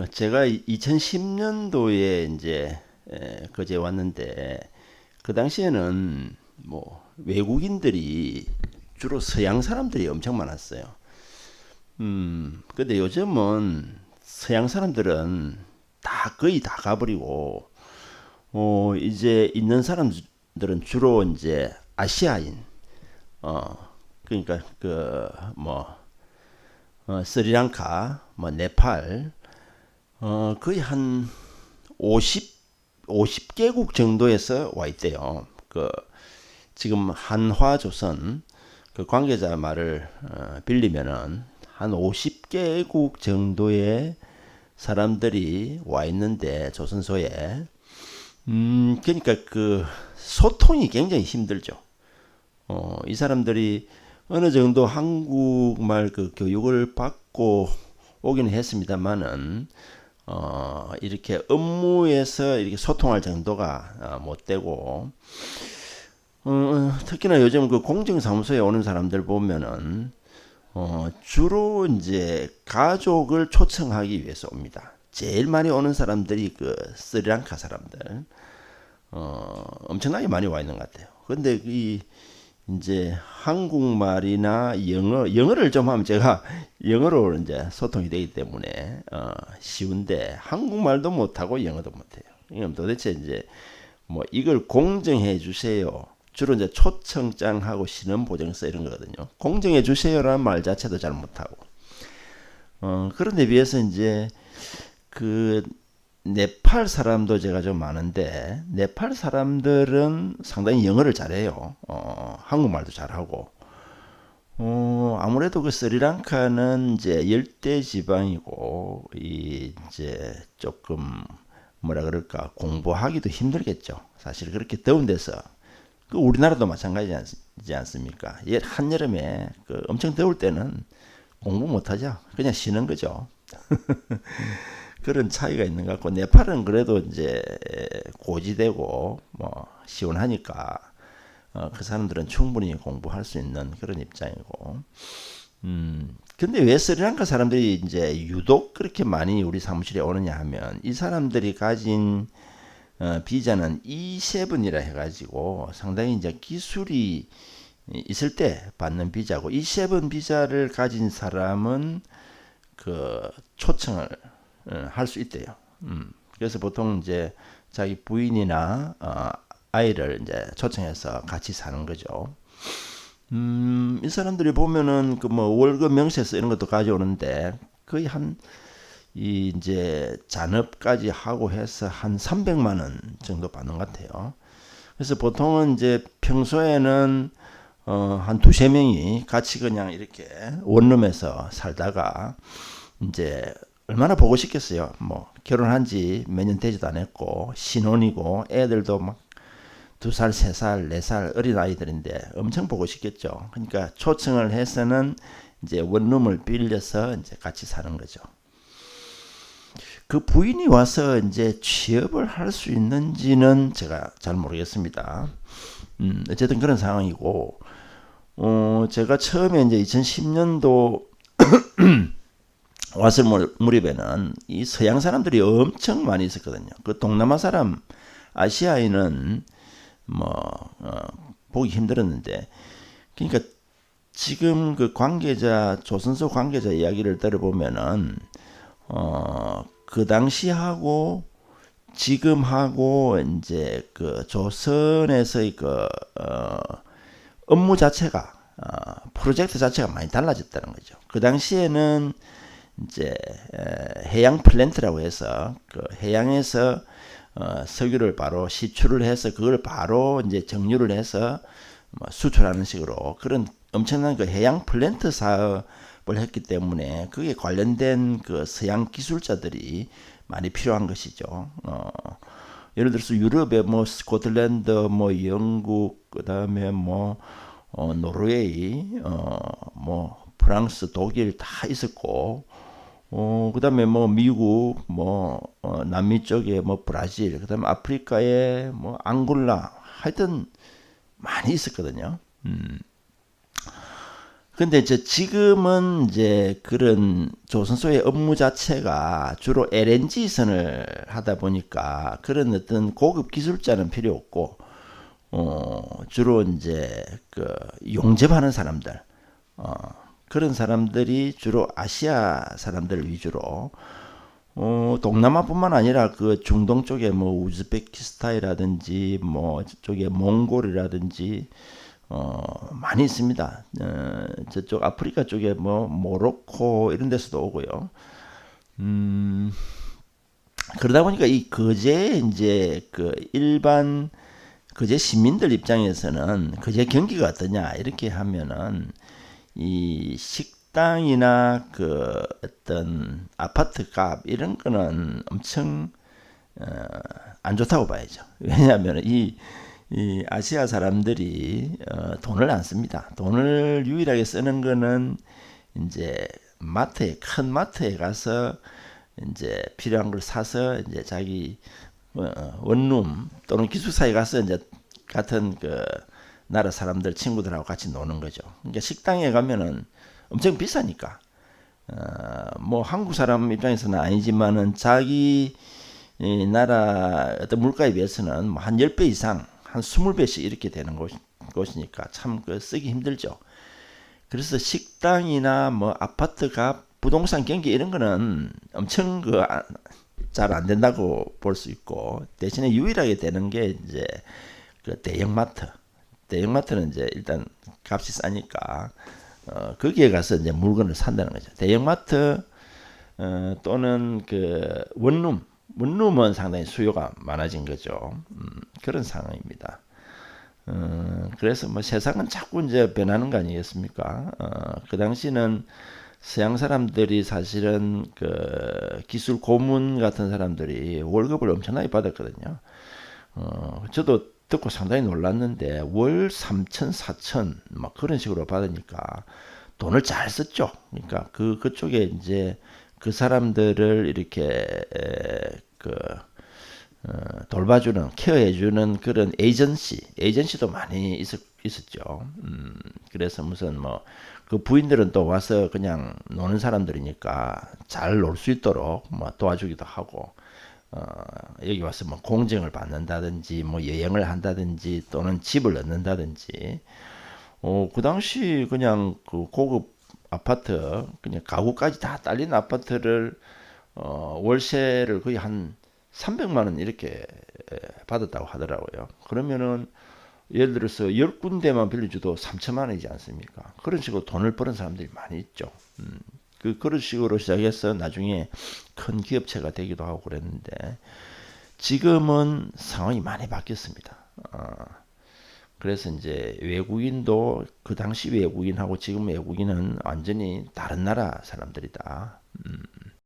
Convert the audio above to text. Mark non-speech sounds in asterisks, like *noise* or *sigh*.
그 제가 2010년도에 이제 에, 거제 왔는데 그 당시에는 뭐 외국인들이 주로 서양 사람들이 엄청 많았어요. 음, 근데 요즘은 서양 사람들은 다 거의 다 가버리고 어 이제 있는 사람들은 주로 이제 아시아인 어 그러니까 그 뭐 어, 스리랑카 뭐 네팔 어 거의 한 50, 50개국 정도에서 와 있대요. 그 지금 한화조선 그 관계자 말을 어, 빌리면은 한 50개국 정도의 사람들이 와 있는데 조선소에 음 그러니까 그 소통이 굉장히 힘들죠. 어, 이 사람들이 어느 정도 한국말 그 교육을 받고 오기는 했습니다만은 어, 이렇게 업무에서 이렇게 소통할 정도가 어, 못 되고 어, 특히나 요즘 그 공정사무소에 오는 사람들 보면은 어, 주로 이제 가족을 초청하기 위해서 옵니다. 제일 많이 오는 사람들이 그 스리랑카 사람들 어, 엄청나게 많이 와 있는 것 같아요. 근데 이 이제 한국말이나 영어 영어를 좀 하면 제가 영어로 이제 소통이 되기 때문에 어, 쉬운데 한국말도 못하고 영어도 못해요. 그럼 도대체 이제 뭐 이걸 공정해 주세요. 주로 이제 초청장하고 신원 보증서 이런 거거든요. 공정해 주세요라는 말 자체도 잘 못하고. 어, 그런 데 비해서 이제 그 네팔 사람도 제가 좀 많은데 네팔 사람들은 상당히 영어를 잘해요. 어, 한국말도 잘하고. 어, 아무래도 그 스리랑카는 이제 열대 지방이고 이 이제 조금 뭐라 그럴까 공부하기도 힘들겠죠. 사실 그렇게 더운 데서 그 우리나라도 마찬가지지 않습니까? 한여름에 그 엄청 더울 때는 공부 못하죠. 그냥 쉬는 거죠. *laughs* 그런 차이가 있는 것 같고 네팔은 그래도 이제 고지되고 뭐 시원하니까 어, 그 사람들은 충분히 공부할 수 있는 그런 입장이고. 음 근데 왜 스리랑카 사람들이 이제 유독 그렇게 많이 우리 사무실에 오느냐 하면 이 사람들이 가진 어, 비자는 E7이라 해가지고 상당히 이제 기술이 있을 때 받는 비자고 E7 비자를 가진 사람은 그 초청을 어, 할 수 있대요. 음. 그래서 보통 이제 자기 부인이나 어, 아이를 이제 초청해서 같이 사는 거죠. 음, 이 사람들이 보면은 그 뭐 월급 명세서 이런 것도 가져오는데 거의 한 이 이제 잔업까지 하고 해서 한 300만 원 정도 받는 것 같아요. 그래서 보통은 이제 평소에는 어, 한 두세 명이 같이 그냥 이렇게 원룸에서 살다가 이제 얼마나 보고 싶겠어요. 뭐 결혼한 지 몇 년 되지도 않았고 신혼이고 애들도 막 두 살, 세 살, 네 살 어린 아이들인데 엄청 보고 싶겠죠. 그러니까 초청을 해서는 이제 원룸을 빌려서 이제 같이 사는 거죠. 그 부인이 와서 이제 취업을 할 수 있는지는 제가 잘 모르겠습니다. 음, 어쨌든 그런 상황이고, 어, 제가 처음에 이제 2010년도 왔을 무렵에는 이 서양 사람들이 엄청 많이 있었거든요. 그 동남아 사람, 아시아인은 뭐 어, 보기 힘들었는데, 그러니까 지금 그 관계자 조선소 관계자 이야기를 들어보면은 어, 그 당시하고 지금하고 이제 그 조선에서의 그 어, 업무 자체가 어, 프로젝트 자체가 많이 달라졌다는 거죠. 그 당시에는 이제 해양 플랜트라고 해서 그 해양에서 어, 석유를 바로 시출을 해서 그걸 바로 이제 정유를 해서 뭐 수출하는 식으로 그런 엄청난 그 해양 플랜트 사업을 했기 때문에 그게 관련된 그 서양 기술자들이 많이 필요한 것이죠. 어, 예를 들어서 유럽에 뭐 스코틀랜드, 뭐 영국, 그 다음에 뭐 어, 노르웨이, 어, 뭐 프랑스, 독일 다 있었고 어, 그 다음에 뭐 미국, 뭐, 어, 남미 쪽에 뭐 브라질, 그 다음에 아프리카에 뭐 앙골라, 하여튼 많이 있었거든요. 음. 근데 이제 지금은 이제 그런 조선소의 업무 자체가 주로 LNG 선을 하다 보니까 그런 어떤 고급 기술자는 필요 없고 어 주로 이제 그 용접하는 사람들 어 그런 사람들이 주로 아시아 사람들 위주로 어 동남아뿐만 아니라 그 중동 쪽에 뭐 우즈베키스탄이라든지 뭐 저쪽에 몽골이라든지 어, 많이 있습니다. 어, 저쪽 아프리카 쪽에 뭐 모로코 이런 데서도 오고요. 음, 그러다 보니까 이 거제 이제 그 일반 거제 시민들 입장에서는 거제 경기가 어떠냐 이렇게 하면은 이 식당이나 그 어떤 아파트 값 이런 거는 엄청 어, 안 좋다고 봐야죠. 왜냐하면 이, 이 아시아 사람들이 어, 돈을 안 씁니다. 돈을 유일하게 쓰는 거는 이제 마트에 큰 마트에 가서 이제 필요한 걸 사서 이제 자기 어, 원룸 또는 기숙사에 가서 이제 같은 그 나라 사람들 친구들하고 같이 노는 거죠. 그러니까 식당에 가면은 엄청 비싸니까. 어, 뭐 한국 사람 입장에서는 아니지만은 자기 이 나라 어떤 물가에 비해서는 뭐 한 10배 이상, 한 20배씩 이렇게 되는 곳, 곳이니까 참 그 쓰기 힘들죠. 그래서 식당이나 뭐 아파트 값, 부동산 경기 이런 거는 엄청 그 잘 안 된다고 볼 수 있고 대신에 유일하게 되는 게 이제 그 대형마트. 대형마트는 이제 일단 값이 싸니까 어, 거기에 가서 이제 물건을 산다는 거죠. 대형마트 어, 또는 그 원룸, 원룸은 상당히 수요가 많아진 거죠. 음, 그런 상황입니다. 어, 그래서 뭐 세상은 자꾸 이제 변하는 거 아니겠습니까? 어, 그 당시는 서양 사람들이 사실은 그 기술 고문 같은 사람들이 월급을 엄청나게 받았거든요. 어, 저도 듣고 상당히 놀랐는데 월 3천, 4천 막 그런 식으로 받으니까 돈을 잘 썼죠. 그러니까 그 그쪽에 이제 그 사람들을 이렇게 에, 그 어, 돌봐주는 케어해주는 그런 에이전시 에이전시도 많이 있었, 있었죠. 음, 그래서 무슨 뭐 그 부인들은 또 와서 그냥 노는 사람들이니까 잘 놀 수 있도록 뭐 도와주기도 하고 어, 여기 와서 뭐 공정을 받는다든지 뭐 여행을 한다든지 또는 집을 얻는다든지 어, 그 당시 그냥 그 고급 아파트 그냥 가구까지 다 딸린 아파트를 어, 월세를 거의 한 300만 원 이렇게 받았다고 하더라고요. 그러면은 예를 들어서 10군데만 빌려줘도 3천만 원이지 않습니까? 그런 식으로 돈을 버는 사람들이 많이 있죠. 음. 그 그런 식으로 시작해서 나중에 큰 기업체가 되기도 하고 그랬는데 지금은 상황이 많이 바뀌었습니다. 어, 그래서 이제 외국인도 그 당시 외국인하고 지금 외국인은 완전히 다른 나라 사람들이다. 음.